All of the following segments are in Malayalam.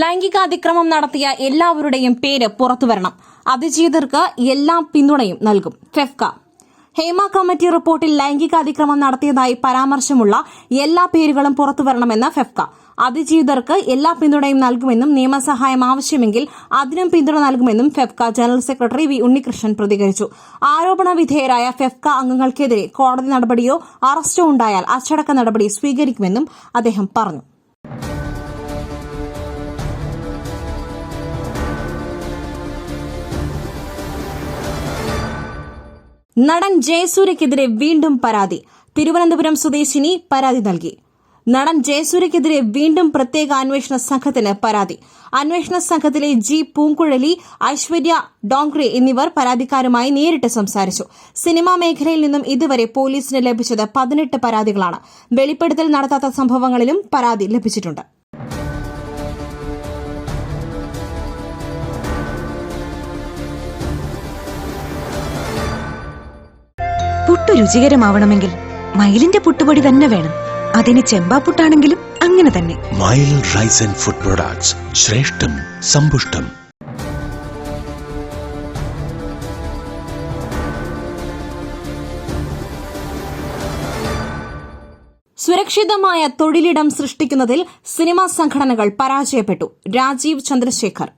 ലൈംഗികാതിക്രമം നടത്തിയ എല്ലാവരുടെയും പേര് പുറത്തുവരണം. അതിജീവിതർക്ക് എല്ലാ പിന്തുണയും നൽകും. ഫെഫ്ക. ഹേമ കമ്മിറ്റി റിപ്പോർട്ടിൽ ലൈംഗികാതിക്രമം നടത്തിയതായി പരാമർശമുള്ള എല്ലാ പേരുകളും പുറത്തുവരണമെന്ന് ഫെഫ്ക. അതിജീവിതർക്ക് എല്ലാ പിന്തുണയും നൽകുമെന്നും നിയമസഹായം ആവശ്യമെങ്കിൽ അതിനും പിന്തുണ നൽകുമെന്നും FEFKA general secretary V Unnikrishnan പ്രതികരിച്ചു. ആരോപണ വിധേയരായ ഫെഫ്ക അംഗങ്ങൾക്കെതിരെ കോടതി നടപടിയോ അറസ്റ്റോ ഉണ്ടായാൽ അച്ചടക്ക നടപടി സ്വീകരിക്കുമെന്നും അദ്ദേഹം പറഞ്ഞു. നടൻ ജയസൂര്യക്കെതിരെ വീണ്ടും പരാതി. തിരുവനന്തപുരം സ്വദേശിനി പരാതി നൽകി. നടൻ ജയസൂര്യക്കെതിരെ വീണ്ടും പ്രത്യേക അന്വേഷണ സംഘത്തിന് പരാതി. അന്വേഷണ സംഘത്തിലെ ജി പൂങ്കുഴലി ഐശ്വര്യ ഡോങ്ക്രെ എന്നിവർ പരാതിക്കാരുമായി നേരിട്ട് സംസാരിച്ചു. സിനിമാ മേഖലയിൽ നിന്നും ഇതുവരെ പോലീസിന് ലഭിച്ചത് പതിനെട്ട് പരാതികളാണ്. വെളിപ്പെടുത്തൽ നടത്താത്ത സംഭവങ്ങളിലും പരാതി ലഭിച്ചിട്ടുണ്ട്. പുട്ടു രുചികരമാവണമെങ്കിൽ മയിലിന്റെ പുട്ടുപൊടി തന്നെ വേണം. അതിന് ചെമ്പാപ്പുട്ടാണെങ്കിലും അങ്ങനെ തന്നെ. മയിൽ റൈസ് ആൻഡ് ഫുഡ് പ്രൊഡക്ട്സ് ശ്രേഷ്ഠം സമ്പുഷ്ടം. സുരക്ഷിതമായ തൊഴിലിടം സൃഷ്ടിക്കുന്നതിൽ സിനിമാ സംഘടനകൾ പരാജയപ്പെട്ടു. രാജീവ് ചന്ദ്രശേഖർ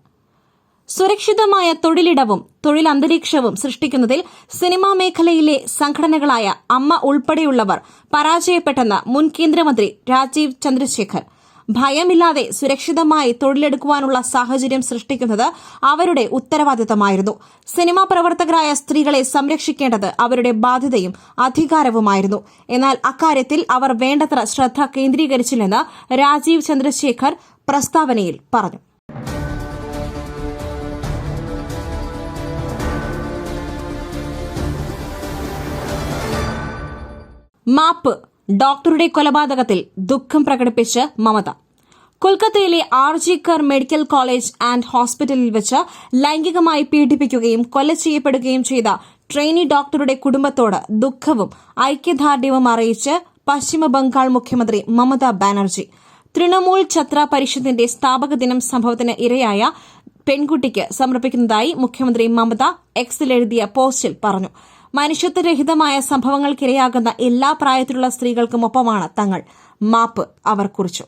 സുരക്ഷിതമായ തൊഴിലിടവും തൊഴിലന്തരീക്ഷവും സൃഷ്ടിക്കുന്നതിൽ സിനിമാ മേഖലയിലെ സംഘടനകളായ അമ്മ ഉൾപ്പെടെയുള്ളവർ പരാജയപ്പെട്ടെന്ന് മുൻ കേന്ദ്രമന്ത്രി രാജീവ് ചന്ദ്രശേഖർ. ഭയമില്ലാതെ സുരക്ഷിതമായി തൊഴിലെടുക്കുവാനുള്ള സാഹചര്യം സൃഷ്ടിക്കുന്നത് അവരുടെ ഉത്തരവാദിത്തമായിരുന്നു. സിനിമാ പ്രവർത്തകരായ സ്ത്രീകളെ സംരക്ഷിക്കേണ്ടത് അവരുടെ ബാധ്യതയും അധികാരവുമായിരുന്നു. എന്നാൽ അക്കാര്യത്തിൽ അവർ വേണ്ടത്ര ശ്രദ്ധ കേന്ദ്രീകരിച്ചില്ലെന്ന് രാജീവ് ചന്ദ്രശേഖർ പ്രസ്താവനയിൽ പറഞ്ഞു. മാപ്പ് ഡോക്ടറുടെ കൊലപാതകത്തിൽ ദുഃഖം പ്രകടിപ്പിച്ച് മമത. കൊൽക്കത്തയിലെ ആർജിക്കർ മെഡിക്കൽ കോളേജ് ആൻഡ് ഹോസ്പിറ്റലിൽ വെച്ച് ലൈംഗികമായി പീഡിപ്പിക്കുകയും കൊല ചെയ്യപ്പെടുകയും ചെയ്ത ട്രെയിനി ഡോക്ടറുടെ കുടുംബത്തോട് ദുഃഖവും ഐക്യദാർഢ്യവും അറിയിച്ച് പശ്ചിമ ബംഗാൾ മുഖ്യമന്ത്രി മമതാ ബാനർജി. തൃണമൂൽ ഛത്ര പരിഷത്തിന്റെ സ്ഥാപക ദിനം സംഭവത്തിന് ഇരയായ പെൺകുട്ടിക്ക് സമർപ്പിക്കുന്നതായി മുഖ്യമന്ത്രി മമത എക്സിൽ എഴുതിയ പോസ്റ്റിൽ പറഞ്ഞു. മനുഷ്യത്വരഹിതമായ സംഭവങ്ങൾക്കിരയാകുന്ന എല്ലാ പ്രായത്തിലുള്ള സ്ത്രീകൾക്കും ഒപ്പമാണ് തങ്ങൾ. മാപ്പ് അവർ കുറിച്ചു.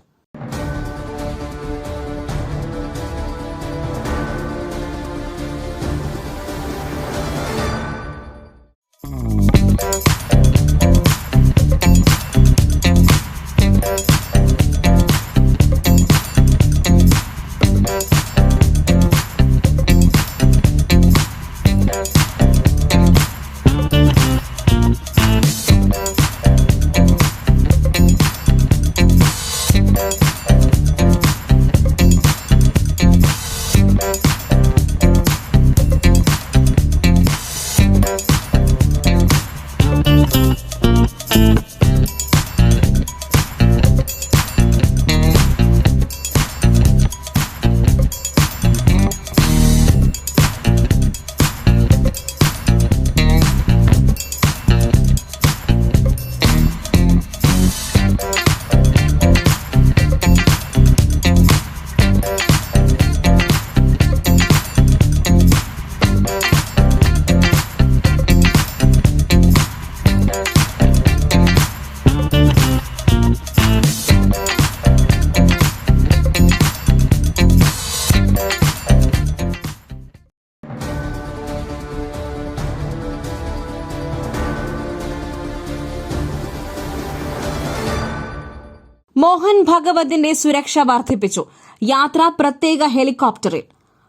മോഹൻ ഭഗവതിന്റെ സുരക്ഷ വർദ്ധിപ്പിച്ചു. യാത്ര പ്രത്യേക ഹെലികോപ്റ്ററിൽ.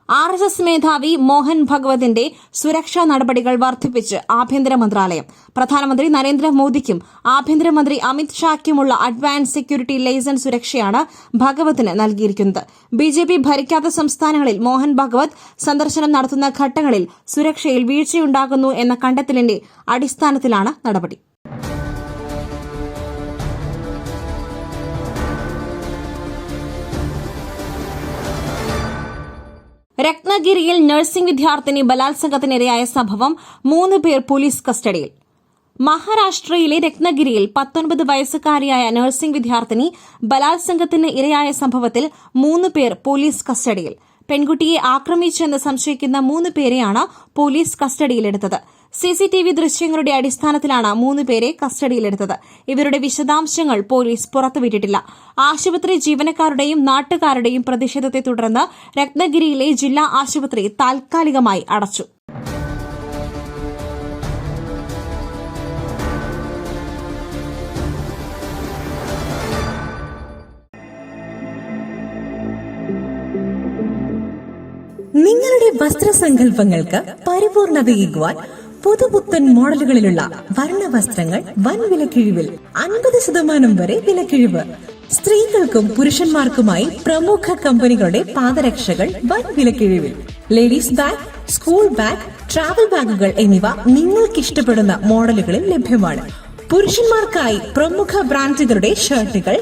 ആർ എസ് എസ് മേധാവി മോഹൻ ഭഗവതിന്റെ സുരക്ഷാ നടപടികൾ വർദ്ധിപ്പിച്ച് ആഭ്യന്തര മന്ത്രാലയം. പ്രധാനമന്ത്രി നരേന്ദ്രമോദിക്കും ആഭ്യന്തരമന്ത്രി അമിത് ഷായ്ക്കുമുള്ള അഡ്വാൻസ് സെക്യൂരിറ്റി ലൈസൻസ് സുരക്ഷയാണ് ഭഗവതിന് നൽകിയിരിക്കുന്നത്. ബി ജെ പി ഭരിക്കാത്ത സംസ്ഥാനങ്ങളിൽ മോഹൻ ഭഗവത് സന്ദർശനം നടത്തുന്ന ഘട്ടങ്ങളിൽ സുരക്ഷയിൽ വീഴ്ചയുണ്ടാകുന്നു എന്ന കണ്ടെത്തലിന്റെ അടിസ്ഥാനത്തിലാണ് നടപടി. രത്നഗിരിയിൽ നഴ്സിംഗ് വിദ്യാർത്ഥിനി ബലാത്സംഗത്തിനിരയായ സംഭവം മൂന്ന് പേർ പോലീസ് കസ്റ്റഡിയിൽ. മഹാരാഷ്ട്രയിലെ രത്നഗിരിയിൽ പത്തൊൻപത് വയസ്സുകാരിയായ നഴ്സിംഗ് വിദ്യാർത്ഥിനി ബലാത്സംഗത്തിന് ഇരയായ സംഭവത്തിൽ മൂന്ന് പേർ പോലീസ് കസ്റ്റഡിയിൽ. പെൺകുട്ടിയെ ആക്രമിച്ചെന്ന് സംശയിക്കുന്ന മൂന്ന് പേരെയാണ് പോലീസ് കസ്റ്റഡിയിലെടുത്തത്. സിസിടിവി ദൃശ്യങ്ങളുടെ അടിസ്ഥാനത്തിലാണ് മൂന്ന് പേരെ കസ്റ്റഡിയിലെടുത്തത്. ഇവരുടെ വിശദാംശങ്ങൾ പോലീസ് പുറത്തുവിട്ടിട്ടില്ല. ആശുപത്രി ജീവനക്കാരുടെയും നാട്ടുകാരുടെയും പ്രതിഷേധത്തെ തുടർന്ന് രത്നഗിരിയിലെ ജില്ലാ ആശുപത്രി താൽക്കാലികമായി അടച്ചു. നിങ്ങളുടെ വസ്ത്രസങ്കല്പങ്ങൾക്ക് പരിപൂർണതയേകുവാൻ പുതുപുത്തൻ മോഡലുകളിലുള്ള വർണ വസ്ത്രങ്ങൾ വൻ വിലക്കിഴിവിൽ അൻപത് ശതമാനം വരെ വിലക്കിഴിവ്. സ്ത്രീകൾക്കും പുരുഷന്മാർക്കുമായി പ്രമുഖ കമ്പനികളുടെ പാദരക്ഷകൾ വൻ വിലക്കിഴിവിൽ. Ladies bag school bag travel ബാഗുകൾ എന്നിവ നിങ്ങൾക്ക് ഇഷ്ടപ്പെടുന്ന മോഡലുകളിൽ ലഭ്യമാണ്. പുരുഷന്മാർക്കായി പ്രമുഖ ബ്രാൻഡുകളുടെ ഷർട്ടുകൾ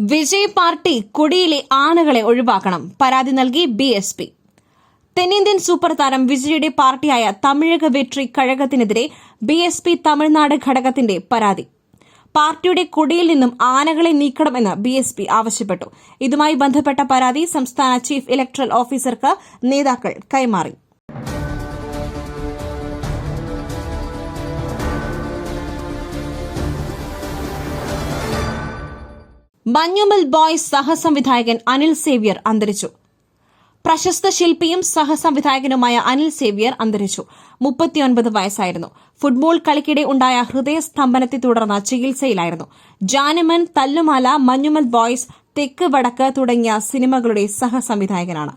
Vijay party കൊടിയിലെ ആനകളെ ഒഴിവാക്കണം. പരാതി നൽകി ബി എസ് പി. തെന്നിന്ത്യൻ സൂപ്പർ താരം വിജയുടെ പാർട്ടിയായ തമിഴക വെട്രി കഴകത്തിനെതിരെ ബി എസ് പി തമിഴ്നാട് ഘടകത്തിന്റെ പരാതി. പാർട്ടിയുടെ കൊടിയിൽ നിന്നും ആനകളെ നീക്കണമെന്ന് ബി എസ് പി ആവശ്യപ്പെട്ടു. ഇതുമായി ബന്ധപ്പെട്ട പരാതി സംസ്ഥാന ചീഫ് ഇലക്ടറൽ ഓഫീസർക്ക് നേതാക്കൾ കൈമാറി. മഞ്ഞുമൽ ബോയ്സ് സഹസംവിധായകൻ അനിൽ സേവ്യർ അന്തരിച്ചു. പ്രശസ്ത ശില്പിയും സഹസംവിധായകനുമായ അനിൽ സേവ്യർ അന്തരിച്ചു. മുപ്പത്തിയൊൻപത് വയസ്സായിരുന്നു. ഫുട്ബോൾ കളിക്കിടെ ഉണ്ടായ ഹൃദയസ്തംഭനത്തെ തുടർന്ന് ചികിത്സയിലായിരുന്നു. ജാനമൻ തല്ലുമാല മഞ്ഞുമൽ ബോയ്സ് തെക്ക് വടക്ക് തുടങ്ങിയ സിനിമകളുടെ സഹസംവിധായകനാണ്.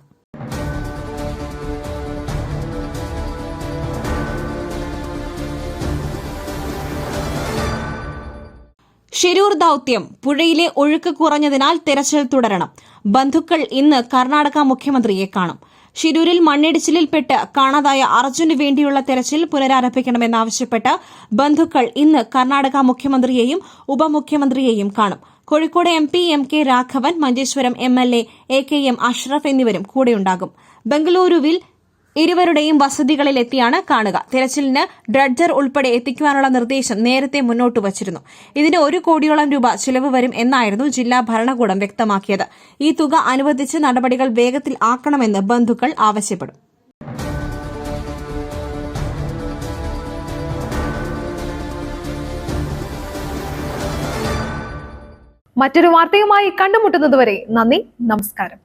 ഷിരൂർ ദൌത്യം പുഴയിലെ ഒഴുക്ക് കുറഞ്ഞതിനാൽ തെരച്ചിൽ തുടരണം. ബന്ധുക്കൾ ഇന്ന് കർണാടക മുഖ്യമന്ത്രിയെ കാണും. ഷിരൂരിൽ മണ്ണിടിച്ചിലിൽപ്പെട്ട് കാണാതായ അർജുന് വേണ്ടിയുള്ള തെരച്ചിൽ പുനരാരംഭിക്കണമെന്നാവശ്യപ്പെട്ട് ബന്ധുക്കൾ ഇന്ന് കർണാടക മുഖ്യമന്ത്രിയെയും ഉപമുഖ്യമന്ത്രിയെയും കാണും. Kozhikode M P M K Raghavan Manjeshwaram M L A K M Ashraf എന്നിവരും കൂടെയുണ്ടാകും. ബംഗളൂരുവിൽ ഇരുവരുടെയും വസതികളിൽ എത്തിയാണ് കാണുക. തിരച്ചിലിന് ഡ്രഡ്ജർ ഉൾപ്പെടെ എത്തിക്കുവാനുള്ള നിർദ്ദേശം നേരത്തെ മുന്നോട്ട് വച്ചിരുന്നു. ഇതിന് ഒരു കോടിയോളം രൂപ ചിലവ് വരും എന്നായിരുന്നു ജില്ലാ ഭരണകൂടം വ്യക്തമാക്കിയത്. ഈ തുക അനുവദിച്ച് നടപടികൾ വേഗത്തിൽ ആക്കണമെന്ന് ബന്ധുക്കൾ ആവശ്യപ്പെടും. മറ്റൊരു വാർത്തയുമായി കണ്ടുമുട്ടുന്നതുവരെ നന്ദി നമസ്കാരം.